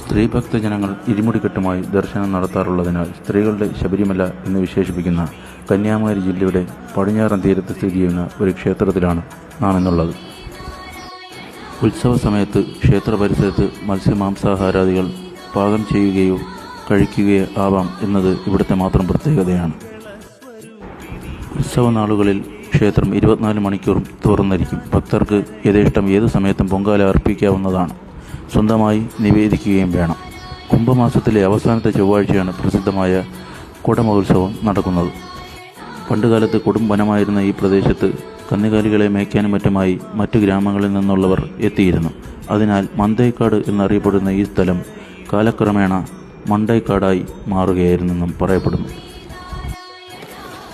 സ്ത്രീ ഭക്തജനങ്ങൾ ഇരുമുടിക്കെട്ടുമായി ദർശനം നടത്താറുള്ളതിനാൽ സ്ത്രീകളുടെ ശബരിമല എന്ന് വിശേഷിപ്പിക്കുന്ന കന്യാകുമാരി ജില്ലയുടെ പടിഞ്ഞാറൻ തീരത്ത് സ്ഥിതി ചെയ്യുന്ന ഒരു ക്ഷേത്രത്തിലാണ് ആണെന്നുള്ളത്. ഉത്സവ സമയത്ത് ക്ഷേത്ര പരിസരത്ത് മത്സ്യമാംസാഹാരാദികൾ പാകം ചെയ്യുകയോ കഴിക്കുകയോ ആവാം എന്നത് ഇവിടുത്തെ മാത്രം പ്രത്യേകതയാണ്. ഉത്സവ നാളുകളിൽ ക്ഷേത്രം ഇരുപത്തിനാല് മണിക്കൂറും തുറന്നിരിക്കും. ഭക്തർക്ക് യഥേഷ്ടം ഏത് സമയത്തും പൊങ്കാല അർപ്പിക്കാവുന്നതാണ്. സ്വന്തമായി നിവേദിക്കുകയും വേണം. കുംഭമാസത്തിലെ അവസാനത്തെ ചൊവ്വാഴ്ചയാണ് പ്രസിദ്ധമായ കുടമഹോത്സവം നടക്കുന്നത്. പണ്ടുകാലത്ത് കൊടും വനമായിരുന്ന ഈ പ്രദേശത്ത് കന്നുകാലികളെ മേയ്ക്കാനും മറ്റുമായി മറ്റു ഗ്രാമങ്ങളിൽ നിന്നുള്ളവർ എത്തിയിരുന്നു. അതിനാൽ മന്തേക്കാട് എന്നറിയപ്പെടുന്ന ഈ സ്ഥലം കാലക്രമേണ മണ്ടേക്കാടായി മാറുകയായിരുന്നെന്നും പറയപ്പെടുന്നു.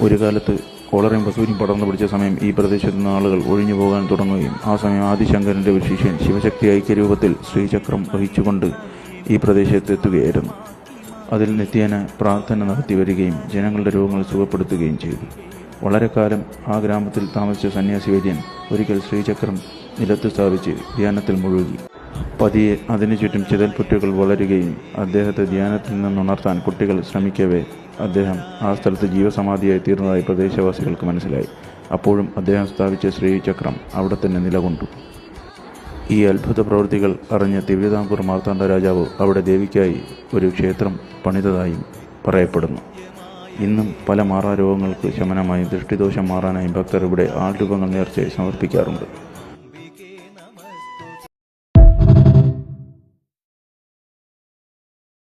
ഒരു കാലത്ത് കോളറയും വസൂരിയും പടർന്നു പിടിച്ച സമയം ഈ പ്രദേശത്ത് നിന്ന് ആളുകൾ ഒഴിഞ്ഞു പോകാൻ തുടങ്ങുകയും ആ സമയം ആദിശങ്കരന്റെ ഒരു ശിഷ്യൻ ശിവശക്തി ഐക്യരൂപത്തിൽ ശ്രീചക്രം വഹിച്ചുകൊണ്ട് ഈ പ്രദേശത്ത് എത്തുകയായിരുന്നു. അതിൽ നിത്യേന പ്രാർത്ഥന നടത്തി വരികയും ജനങ്ങളുടെ രോഗങ്ങൾ സുഖപ്പെടുത്തുകയും ചെയ്തു. വളരെ കാലം ആ ഗ്രാമത്തിൽ താമസിച്ച സന്യാസി വര്യൻ ഒരിക്കൽ ശ്രീചക്രം നിലത്ത് സ്ഥാപിച്ച് ധ്യാനത്തിൽ മുഴുകി. പതിയെ അതിനു ചുറ്റും ചിതൽപുറ്റുകൾ വളരുകയും അദ്ദേഹത്തെ ധ്യാനത്തിൽ നിന്നുണർത്താൻ കുട്ടികൾ ശ്രമിക്കവേ അദ്ദേഹം ആ സ്ഥലത്ത് ജീവസമാധിയായി തീർന്നതായി പ്രദേശവാസികൾക്ക് മനസ്സിലായി. അപ്പോഴും അദ്ദേഹം സ്ഥാപിച്ച ശ്രീചക്രം അവിടെ തന്നെ നിലകൊണ്ടു. ഈ അത്ഭുത പ്രവൃത്തികൾ അറിഞ്ഞ തിരുവിതാംകൂർ മാർത്താണ്ഡ രാജാവ് അവിടെ ദേവിക്കായി ഒരു ക്ഷേത്രം പണിതതായും പറയപ്പെടുന്നു. ഇന്നും പല മാറാരോഗങ്ങൾക്ക് ശമനമായും ദൃഷ്ടിദോഷം മാറാനായും ഭക്തർ ഇവിടെ ആൾ രൂപങ്ങൾ നേർച്ചയായി സമർപ്പിക്കാറുണ്ട്.